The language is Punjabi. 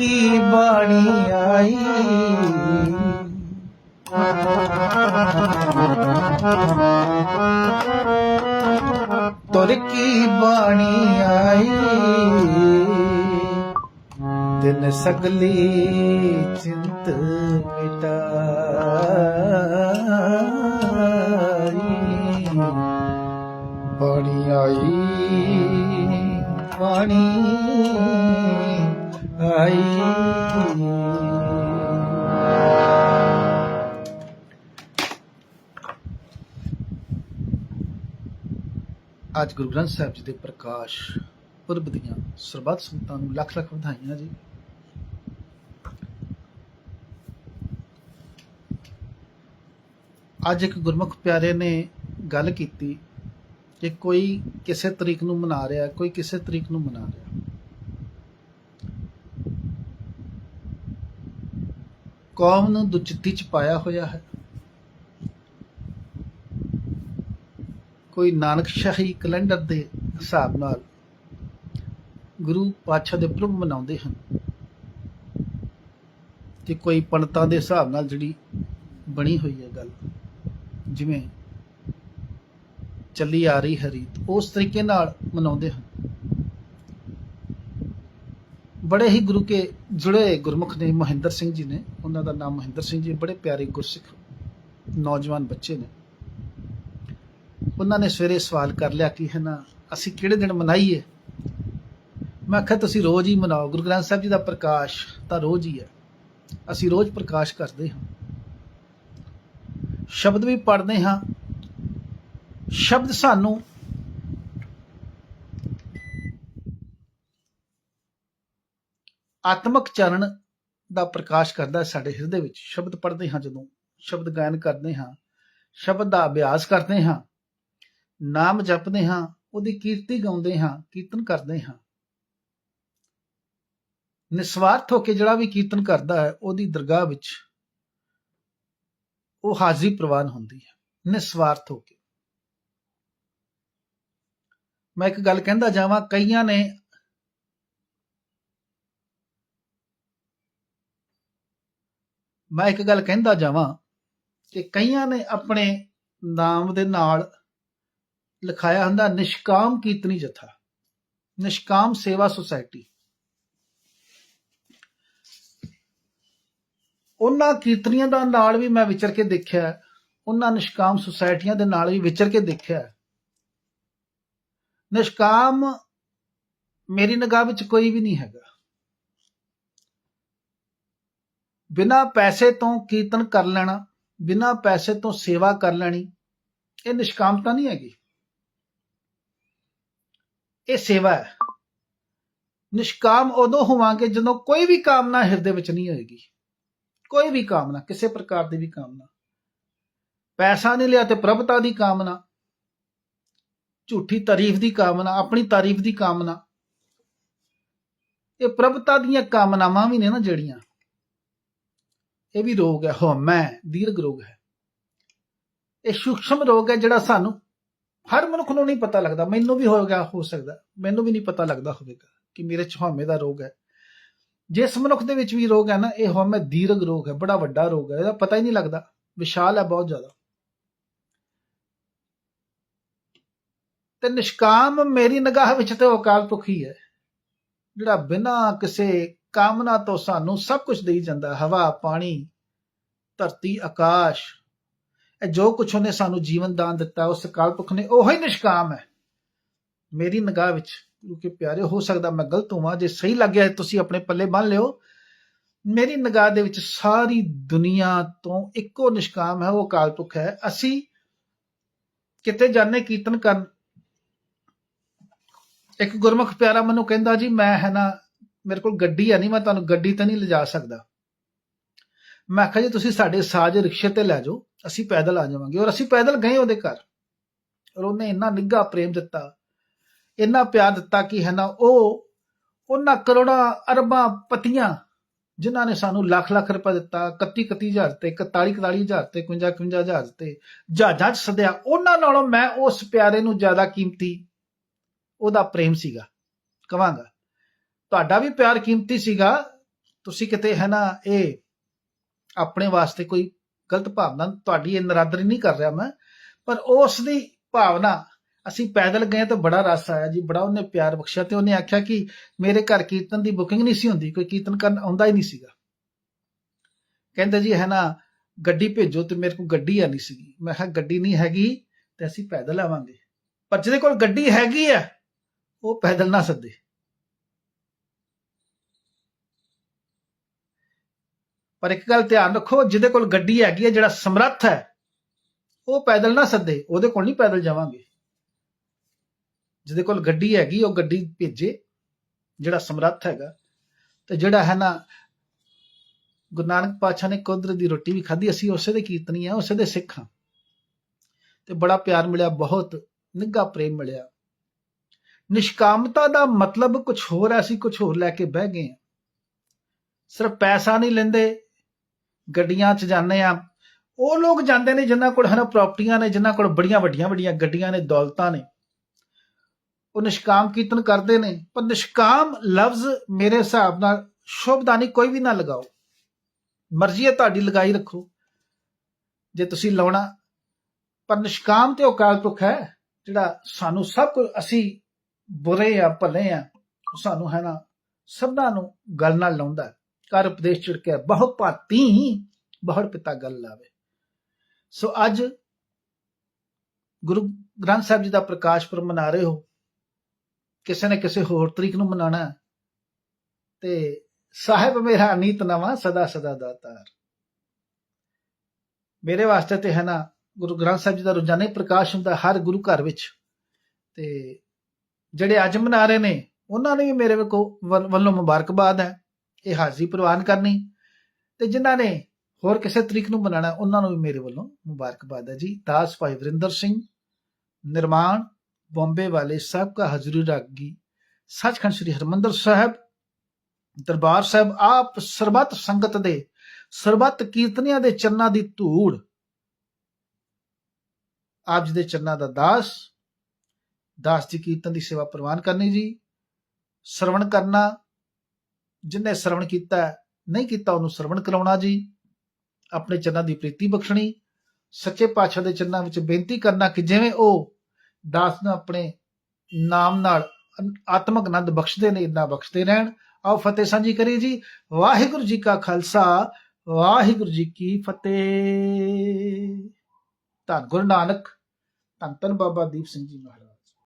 ਕੀ ਬਾਣੀ ਆਈ? ਤੁਰ ਕੀ ਬਾਣੀ ਆਈ? ਦਿਨ ਸਗਲੀ ਚਿੰਤ ਮਿਟਾਈ। ਬਾਣੀ ਆਈ ਬਾਣੀ ਆਈ ਅੱਜ ਗੁਰੂ ਗ੍ਰੰਥ ਸਾਹਿਬ ਜੀ ਦੇ ਪ੍ਰਕਾਸ਼ ਪੁਰਬ ਦੀਆਂ ਸਰਬੱਤ ਸੰਗਤਾਂ ਨੂੰ ਲੱਖ ਲੱਖ ਵਧਾਈਆਂ ਜੀ। ਅੱਜ ਇੱਕ ਗੁਰਮੁਖ ਪਿਆਰੇ ਨੇ ਗੱਲ ਕੀਤੀ ਕਿ ਕੋਈ ਕਿਸੇ ਤਰੀਕ ਨੂੰ ਮਨਾ ਰਿਹਾ, ਕੋਈ ਕਿਸੇ ਤਰੀਕ ਨੂੰ ਮਨਾ ਰਿਹਾ। ਕੌਮ ਨੂੰ ਦੁਚਿੱਤੀ ਚ ਪਾਇਆ ਹੋਇਆ ਹੈ। ਕੋਈ ਨਾਨਕ ਸ਼ਾਹੀ ਕੈਲੰਡਰ ਦੇ ਹਿਸਾਬ ਨਾਲ ਗੁਰੂ ਪਾਤਸ਼ਾਹ ਦੇ ਪੁਰਬ ਮਨਾਉਂਦੇ ਹਨ ਤੇ ਕੋਈ ਪੰਡਤਾਂ ਦੇ ਹਿਸਾਬ ਨਾਲ ਜਿਹੜੀ ਬਣੀ ਹੋਈ ਹੈ ਗੱਲ, ਜਿਵੇਂ ਚੱਲੀ ਆ ਰਹੀ ਹੈ ਰੀਤ ਉਸ ਤਰੀਕੇ ਨਾਲ ਮਨਾਉਂਦੇ ਹਨ। ਬੜੇ ਹੀ ਗੁਰੂ ਕੇ ਜੁੜੇ ਗੁਰਮੁਖ ਨੇ ਮਹਿੰਦਰ ਸਿੰਘ ਜੀ ਨੇ। ਉਹਨਾਂ ਦਾ ਨਾਮ ਮਹਿੰਦਰ ਸਿੰਘ ਜੀ, ਬੜੇ ਪਿਆਰੇ ਗੁਰਸਿੱਖ ਨੌਜਵਾਨ ਬੱਚੇ ਨੇ। ਉਹਨਾਂ ਨੇ ਸਵੇਰੇ ਸਵਾਲ ਕਰ ਲਿਆ ਕਿ ਹੈ ਨਾ ਅਸੀਂ ਕਿਹੜੇ ਦਿਨ ਮਨਾਈਏ? ਮੈਂ ਆਖਿਆ, ਤੁਸੀਂ ਰੋਜ਼ ਹੀ ਮਨਾਓ। ਗੁਰੂ ਗ੍ਰੰਥ ਸਾਹਿਬ ਜੀ ਦਾ ਪ੍ਰਕਾਸ਼ ਤਾਂ ਰੋਜ਼ ਹੀ ਹੈ। ਅਸੀਂ ਰੋਜ਼ ਪ੍ਰਕਾਸ਼ ਕਰਦੇ ਹਾਂ। ਸ਼ਬਦ ਵੀ ਪੜ੍ਹਦੇ ਹਾਂ। ਸ਼ਬਦ ਸਾਨੂੰ ਆਤਮਕ ਚਰਨ ਦਾ ਪ੍ਰਕਾਸ਼ ਕਰਦਾ ਹੈ ਸਾਡੇ ਹਿਰਦੇ ਵਿੱਚ। ਸ਼ਬਦ ਪੜ੍ਹਦੇ ਹਾਂ, ਜਦੋਂ ਸ਼ਬਦ ਗਾਇਨ ਕਰਦੇ ਹਾਂ, ਸ਼ਬਦ ਦਾ ਅਭਿਆਸ ਕਰਦੇ ਹਾਂ, ਨਾਮ ਜਪਦੇ ਹਾਂ, ਉਹਦੀ ਕੀਰਤੀ ਗਾਉਂਦੇ ਹਾਂ, ਕੀਰਤਨ ਕਰਦੇ ਹਾਂ। ਨਿਸਵਾਰਥ ਹੋ ਕੇ ਜਿਹੜਾ ਵੀ ਕੀਰਤਨ ਕਰਦਾ ਹੈ, ਉਹਦੀ ਦਰਗਾਹ ਵਿੱਚ ਉਹ ਹਾਜ਼ਰੀ ਪ੍ਰਵਾਨ ਹੁੰਦੀ ਹੈ, ਨਿਸਵਾਰਥ ਹੋ ਕੇ। ਮੈਂ ਇੱਕ ਗੱਲ ਕਹਿੰਦਾ ਜਾਵਾਂ, ਕਈਆਂ ਨੇ ਮੈਂ ਇੱਕ ਗੱਲ ਕਹਿੰਦਾ ਜਾਵਾਂ ਕਿ ਕਈਆਂ ਨੇ ਆਪਣੇ ਨਾਮ ਦੇ ਨਾਲ ਲਿਖਾਇਆ ਹੁੰਦਾ ਨਿਸ਼ਕਾਮ ਕੀਰਤਨੀ ਜਥਾ, ਨਿਸ਼ਕਾਮ ਸੇਵਾ ਸੁਸਾਇਟੀ। ਉਹਨਾਂ ਕੀਰਤਨੀਆਂ ਦਾ ਨਾਲ ਵੀ ਮੈਂ ਵਿਚਰ ਕੇ ਦੇਖਿਆ, ਉਹਨਾਂ ਨਿਸ਼ਕਾਮ ਸੁਸਾਇਟੀਆਂ ਦੇ ਨਾਲ ਵੀ ਵਿਚਰ ਕੇ ਦੇਖਿਆ। ਨਿਸ਼ਕਾਮ ਮੇਰੀ ਨਿਗਾਹ ਵਿੱਚ ਕੋਈ ਵੀ ਨਹੀਂ ਹੈਗਾ। ਬਿਨਾ ਪੈਸੇ ਤੋਂ ਕੀਰਤਨ ਕਰ ਲੈਣਾ, ਬਿਨਾ ਪੈਸੇ ਤੋਂ ਸੇਵਾ ਕਰ ਲੈਣੀ, ਇਹ ਨਿਸ਼ਕਾਮਤਾ ਨਹੀਂ ਹੈਗੀ। ਇਹ ਸੇਵਾ ਹੈ। ਨਿਸ਼ਕਾਮ ਉਦੋਂ ਹੋਵਾਂਗੇ ਜਦੋਂ ਕੋਈ ਵੀ ਕਾਮਨਾ ਹਿਰਦੇ ਵਿੱਚ ਨਹੀਂ ਹੋਏਗੀ। ਕੋਈ ਵੀ ਕਾਮਨਾ, ਕਿਸੇ ਪ੍ਰਕਾਰ ਦੀ ਵੀ ਕਾਮਨਾ। ਪੈਸਾ ਨਹੀਂ ਲਿਆ ਤੇ ਪ੍ਰਭਤਾ ਦੀ ਕਾਮਨਾ, ਝੂਠੀ ਤਾਰੀਫ ਦੀ ਕਾਮਨਾ, ਆਪਣੀ ਤਾਰੀਫ ਦੀ ਕਾਮਨਾ। ਇਹ ਪ੍ਰਭਤਾ ਦੀਆਂ ਕਾਮਨਾਵਾਂ ਵੀ ਨੇ ਨਾ ਜਿਹੜੀਆਂ। ਇਹ ਵੀ ਰੋਗ ਹੈ। ਹਉਮੈ ਦੀਰਘ ਰੋਗ ਹੈ। ਇਹ ਸੂਖਸ਼ਮ ਰੋਗ ਹੈ ਜਿਹੜਾ ਸਾਨੂੰ ਹਰ ਮਨੁੱਖ ਨੂੰ ਨਹੀਂ ਪਤਾ ਲੱਗਦਾ। ਮੈਨੂੰ ਵੀ ਹੋਗਾ ਹੋ ਸਕਦਾ। ਮੈਨੂੰ ਵੀ ਨਹੀਂ ਪਤਾ ਲੱਗਦਾ ਹੋਵੇਗਾ ਕਿ ਮੇਰੇ ਚ ਹਉਮੈ ਦਾ ਰੋਗ ਹੈ। ਜਿਸ ਮਨੁੱਖ ਦੇ ਵਿੱਚ ਵੀ ਰੋਗ ਹੈ ਨਾ, ਇਹ ਹਉਮੈ ਦੀਰਘ ਰੋਗ ਹੈ, ਬੜਾ ਵੱਡਾ ਰੋਗ ਹੈ। ਇਹਦਾ ਪਤਾ ਹੀ ਨਹੀਂ ਲੱਗਦਾ। ਵਿਸ਼ਾਲ ਹੈ ਬਹੁਤ ਜ਼ਿਆਦਾ। ਤੇ ਨਿਸ਼ਕਾਮ ਮੇਰੀ ਨਿਗਾਹ ਵਿੱਚ ਤੇ ਅਕਾਲ ਪੁਰਖ ਹੈ, ਜਿਹੜਾ ਬਿਨਾਂ ਕਿਸੇ ਕਾਮਨਾ ਤੋਂ ਸਾਨੂੰ ਸਭ ਕੁਝ ਦੇਈ ਜਾਂਦਾ ਹਵਾ, ਪਾਣੀ, ਧਰਤੀ, ਆਕਾਸ਼। ਇਹ ਜੋ ਕੁਝ ਉਹਨੇ ਸਾਨੂੰ ਜੀਵਨ ਦਾਨ ਦਿੱਤਾ, ਉਸ ਅਕਾਲ ਪੁਰਖ ਨੇ ਉਹੀ ਨਿਸ਼ਕਾਮ ਹੈ। ਮੇਰੀ ਨਿਗਾਹ ਵਿੱਚ ਕਿਉਂਕਿ ਪਿਆਰੇ, ਹੋ ਸਕਦਾ ਮੈਂ ਗਲਤ ਹੋਵਾਂ, ਜੇ ਸਹੀ ਲੱਗਿਆ ਤੁਸੀਂ ਆਪਣੇ ਪੱਲੇ ਬੰਨ ਲਿਓ। ਮੇਰੀ ਨਿਗਾਹ ਦੇ ਵਿੱਚ ਸਾਰੀ ਦੁਨੀਆ ਤੋਂ ਇੱਕੋ ਨਿਸ਼ਕਾਮ ਹੈ, ਉਹ ਅਕਾਲ ਪੁਰਖ ਹੈ। ਅਸੀਂ ਕਿਤੇ ਜਾਣੇ ਕੀਰਤਨ ਕਰਨ। ਇੱਕ ਗੁਰਮੁਖ ਪਿਆਰਾ ਮੈਨੂੰ ਕਹਿੰਦਾ, ਜੀ, ਮੈਂ ਹੈ ਨਾ ਮੇਰੇ ਕੋਲ ਗੱਡੀ ਹੈ ਨਹੀਂ ਮੈਂ ਤੁਹਾਨੂੰ ਗੱਡੀ ਤਾਂ ਨਹੀਂ ਲਿਜਾ ਸਕਦਾ। ਮੈਂ ਆਖਿਆ ਜੀ, ਤੁਸੀਂ ਸਾਡੇ ਸਾਜ ਰਿਕਸ਼ੇ ਤੇ ਲੈ ਜਾਓ, ਅਸੀਂ ਪੈਦਲ ਆ ਜਾਵਾਂਗੇ। ਔਰ ਅਸੀਂ ਪੈਦਲ ਗਏ ਉਹਦੇ ਘਰ। ਔਰ ਉਹਨੇ ਇੰਨਾ ਨਿੱਘਾ ਪ੍ਰੇਮ ਦਿੱਤਾ, ਇੰਨਾ ਪਿਆਰ ਦਿੱਤਾ ਕਿ ਹੈ ਨਾ ਉਹ, ਉਹਨਾਂ ਕਰੋੜਾਂ ਅਰਬਾਂ ਪਤੀਆਂ ਜਿਨ੍ਹਾਂ ਨੇ ਸਾਨੂੰ ਲੱਖ ਲੱਖ ਰੁਪਏ ਦਿੱਤਾ 31 31000 ਤੇ 41 41000 ਤੇ 51 51000 ਤੇ, ਜਹਾਜ਼ਾਂ 'ਚ ਸਦਿਆ। ਉਹਨਾਂ ਨਾਲੋਂ ਮੈਂ ਉਸ ਪਿਆਰੇ ਨੂੰ ਜ਼ਿਆਦਾ ਕੀਮਤੀ, ਉਹਦਾ ਪ੍ਰੇਮ ਸੀਗਾ। ਕਵਾਂਗਾ। ਤੁਹਾਡਾ ਵੀ ਪਿਆਰ ਕੀਮਤੀ ਸੀਗਾ। ਤੁਸੀਂ ਕਿਤੇ, ਹੈ ਨਾ, ਇਹ ਆਪਣੇ ਵਾਸਤੇ ਕੋਈ ਗਲਤ ਭਾਵਨਾ ਤੁਹਾਡੀ ਇਹ ਨਰਾਦਰੀ ਨਹੀਂ ਕਰ ਰਿਹਾ ਮੈਂ। ਪਰ ਉਸ ਦੀ ਭਾਵਨਾ, ਅਸੀਂ ਪੈਦਲ ਗਏ ਤਾਂ ਬੜਾ ਰਸ ਆਇਆ ਜੀ, ਬੜਾ ਉਹਨੇ ਪਿਆਰ ਬਖਸ਼ਿਆ ਤੇ ਉਹਨੇ ਆਖਿਆ ਕਿ ਮੇਰੇ ਘਰ ਕੀਰਤਨ ਦੀ ਬੁਕਿੰਗ ਨਹੀਂ ਸੀ ਹੁੰਦੀ, ਕੋਈ ਕੀਰਤਨ ਕਰਨ ਆਉਂਦਾ ਹੀ ਨਹੀਂ ਸੀਗਾ। ਕਹਿੰਦੇ ਜੀ, ਹੈ ਨਾ, ਗੱਡੀ ਭੇਜੋ ਤੇ ਮੇਰੇ ਕੋਲ ਗੱਡੀ ਆ ਨਹੀਂ ਸੀਗੀ। ਮੈਂ ਕਿਹਾ, ਗੱਡੀ ਨਹੀਂ ਹੈਗੀ ਤੇ ਅਸੀਂ ਪੈਦਲ ਆਵਾਂਗੇ। ਪਰ ਜਿਹਦੇ ਕੋਲ ਗੱਡੀ ਹੈਗੀ ਆ ਉਹ ਪੈਦਲ ਨਾ ਸੱਦੇ। ਪਰ ਇੱਕ ਗੱਲ ਧਿਆਨ ਰੱਖੋ, ਜਿਹਦੇ ਕੋਲ ਗੱਡੀ ਹੈਗੀ ਹੈ, ਜਿਹੜਾ ਸਮਰੱਥ ਹੈ, ਉਹ ਪੈਦਲ ਨਾ ਸੱਦੇ, ਉਹਦੇ ਕੋਲ ਨਹੀਂ ਪੈਦਲ ਜਾਵਾਂਗੇ। ਜਿਹਦੇ ਕੋਲ ਗੱਡੀ ਹੈਗੀ, ਉਹ ਗੱਡੀ ਭੇਜੇ, ਜਿਹੜਾ ਸਮਰੱਥ ਹੈਗਾ। ਤੇ ਜਿਹੜਾ ਹੈ ਨਾ, ਗੁਰੂ ਨਾਨਕ ਪਾਤਸ਼ਾਹ ਨੇ ਕੁਦਰਤ ਦੀ ਰੋਟੀ ਵੀ ਖਾਧੀ, ਅਸੀਂ ਉਸੇ ਦੇ ਕੀਰਤਨੀ ਆ ਉਸੇ ਦੇ ਸਿੱਖ ਹਾਂ। ਤੇ ਬੜਾ ਪਿਆਰ ਮਿਲਿਆ, ਬਹੁਤ ਨਿੱਘਾ ਪ੍ਰੇਮ ਮਿਲਿਆ। ਨਿਸ਼ਕਾਮਤਾ ਦਾ ਮਤਲਬ ਕੁਝ ਹੋਰ ਹੈ, ਅਸੀਂ ਕੁਝ ਹੋਰ ਲੈ ਕੇ ਬਹਿ ਗਏ ਹਾਂ। ਸਿਰਫ ਪੈਸਾ ਨਹੀਂ ਲੈਂਦੇ ਗੱਡੀਆਂ 'ਚ ਜਾਂਦੇ ਆ। ਉਹ ਲੋਕ ਜਾਂਦੇ ਨੇ ਜਿਨ੍ਹਾਂ ਕੋਲ ਹਨ ਪ੍ਰਾਪਰਟੀਆਂ ਨੇ, ਜਿਨ੍ਹਾਂ ਕੋਲ ਬੜੀਆਂ ਵੱਡੀਆਂ ਵੱਡੀਆਂ ਗੱਡੀਆਂ ਨੇ, ਦੌਲਤਾਂ ਨੇ। ਉਹ ਨਿਸ਼ਕਾਮ ਕੀਰਤਨ ਕਰਦੇ ਨੇ। ਪਰ ਨਿਸ਼ਕਾਮ ਲਫ਼ਜ਼ ਮੇਰੇ ਹਿਸਾਬ ਨਾਲ ਸ਼ੁਭਦਾਨੀ ਕੋਈ ਵੀ ਨਾ ਲਗਾਓ। ਮਰਜ਼ੀ ਹੈ ਤੁਹਾਡੀ ਲਗਾਈ ਰੱਖੋ। ਜੇ ਤੁਸੀਂ ਲਾਉਣਾ। ਪਰ ਨਿਸ਼ਕਾਮ ਤੇ ਉਹ ਅਕਾਲ ਪੁਰਖ ਹੈ ਜਿਹੜਾ ਸਾਨੂੰ ਸਭ ਕੁਝ ਅਸੀਂ ਬੁਰੇ ਆ, ਭਲੇ ਆ, ਉਹ ਸਾਨੂੰ ਹੈ ਨਾ ਸਭਨਾਂ ਨੂੰ ਗੱਲ ਨਾਲ ਲਾਉਂਦਾ ਕਰ ਉਪਦੇਸ਼ ਚਿੜਕਿਆ ਬਹੁ ਭਾਤੀ ਬਹੁੜ ਪਿਤਾ ਗੱਲ ਲਾਵੇ। ਸੋ ਅੱਜ ਗੁਰੂ ਗ੍ਰੰਥ ਸਾਹਿਬ ਜੀ ਦਾ ਪ੍ਰਕਾਸ਼ ਪੁਰਬ ਮਨਾ ਰਹੇ ਹੋ। ਕਿਸੇ ਨੇ ਕਿਸੇ ਹੋਰ ਤਰੀਕ ਨੂੰ ਮਨਾਣਾ ਤੇ ਸਾਹਿਬ ਮੇਰਾ ਨੀਤ ਨਵਾਂ ਸਦਾ ਸਦਾ ਦਾਤਾਰ ਮੇਰੇ ਵਾਸਤੇ ਤੇ ਹੈ ਨਾ, ਗੁਰੂ ਗ੍ਰੰਥ ਸਾਹਿਬ ਜੀ ਦਾ ਰੋਜ਼ਾਨਾ ਹੀ ਪ੍ਰਕਾਸ਼ ਹੁੰਦਾ ਹਰ ਗੁਰੂ ਘਰ ਵਿੱਚ। ਤੇ ਜਿਹੜੇ ਅੱਜ ਮਨਾ ਰਹੇ ਨੇ, ਉਹਨਾਂ ਨੇ ਵੀ ਮੇਰੇ ਵੱਕੋ- ਵੱਲੋਂ ਮੁਬਾਰਕਬਾਦ ਹੈ। ਇਹ ਹਾਜ਼ਰੀ ਪ੍ਰਵਾਨ ਕਰਨੀ। ਤੇ ਜਿਨ੍ਹਾਂ ਨੇ ਹੋਰ ਕਿਸੇ ਤਰੀਕ ਨੂੰ ਮਨਾਣਾ ਉਹਨਾਂ ਨੂੰ ਵੀ ਮੇਰੇ ਵੱਲੋਂ ਮੁਬਾਰਕਬਾਦ ਹੈ ਜੀ। ਦਾਸ ਭਾਈ ਵਰਿੰਦਰ ਸਿੰਘ, ਨਿਰਮਾਣ, ਬੰਬੇ ਵਾਲੇ ਸਾਹਿਬ ਦਾ ਹਜ਼ੂਰੀ ਰਾਗੀ, ਸੱਚਖੰਡ ਸ੍ਰੀ ਹਰਮੰਦਰ ਸਾਹਿਬ, ਦਰਬਾਰ ਸਾਹਿਬ, ਆਪ ਸਰਬੱਤ ਸੰਗਤ ਦੇ, ਸਰਬੱਤ ਕੀਰਤਨੀਆਂ ਦੇ ਚਰਨਾਂ ਦੀ ਧੂੜ। ਆਪ ਜੀ ਦੇ ਚੰਨਾਂ ਦਾ ਦਾਸ ਦਾਸ ਜੀ ਕੀਰਤਨ ਦੀ ਸੇਵਾ ਪ੍ਰਵਾਨ ਕਰਨੀ ਜੀ, ਸਰਵਣ ਕਰਨਾ ਜਿਨੇ ਸਰਵਣ ਕੀਤਾ ਨਹੀਂ ਕੀਤਾ ਉਹਨੂੰ ਸਰਵਣ ਕਰਾਉਣਾ ਜੀ। ਆਪਣੇ ਚਰਨਾਂ ਦੀ ਪ੍ਰੀਤੀ ਬਖਸ਼ਣੀ। ਸੱਚੇ ਪਾਤਸ਼ਾਹ ਦੇ ਚਰਨਾਂ ਵਿੱਚ ਬੇਨਤੀ ਕਰਨਾ ਕਿ ਜਿਵੇਂ ਉਹ ਦਾਸ ਨੂੰ ਆਪਣੇ ਨਾਮ ਨਾਲ ਅਨ- ਆਤਮਕ ਆਨੰਦ ਬਖਸ਼ਦੇ ਨੇ ਇਦਾਂ ਬਖਸ਼ਦੇ ਰਹਿਣ। ਆਓ ਫਤਿਹ ਸਾਂਝੀ ਕਰੀਏ ਜੀ। ਵਾਹਿਗੁਰੂ ਜੀ ਕਾ ਖਾਲਸਾ, ਵਾਹਿਗੁਰੂ ਜੀ ਕੀ ਫਤਿਹ। ਧੰਨ ਗੁਰੂ ਨਾਨਕ, ਧੰਨ ਧੰਨ ਬਾਬਾ ਦੀਪ ਸਿੰਘ ਜੀ ਮਹਾਰਾਜ।